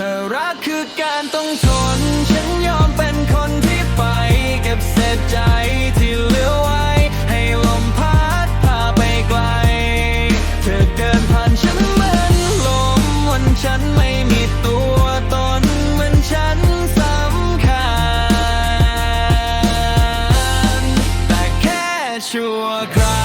ธอรักคือการต้องทน ฉันยอมเป็นคนที่ไป เก็บเศษใจที่เหลือไว้ ให้ลมพัดพาไปไกล เธอเดินผ่านฉันเหมือนลมวันฉันไม่มีตัวตนเหมือนฉันสำคัญ แต่แค่ชั่วคราว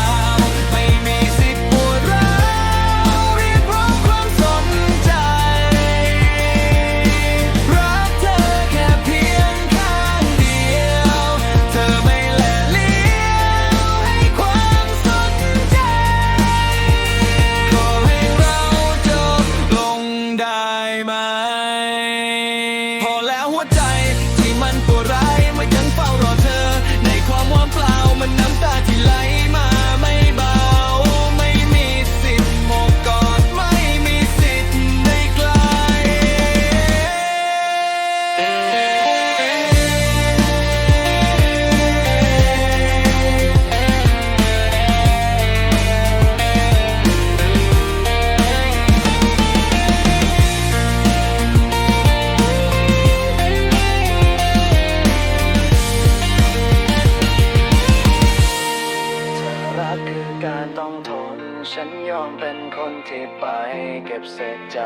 มันปวดร้ายเมื่อยังเฝ้ารอเธอ ในความว่างเปล่ามันน้ำตาที่ไหลมา การต้องทน ฉันยอมเป็นคนที่ไป เก็บเศษใจ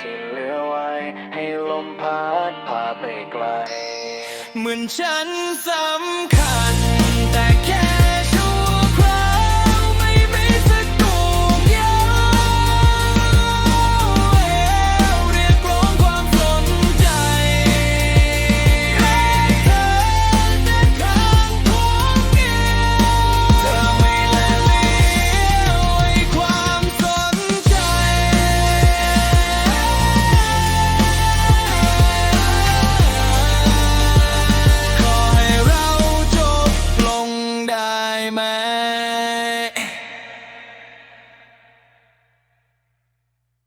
ที่เหลือไว้ ให้ลมพัดพาไปไกล เหมือนฉันสำคัญ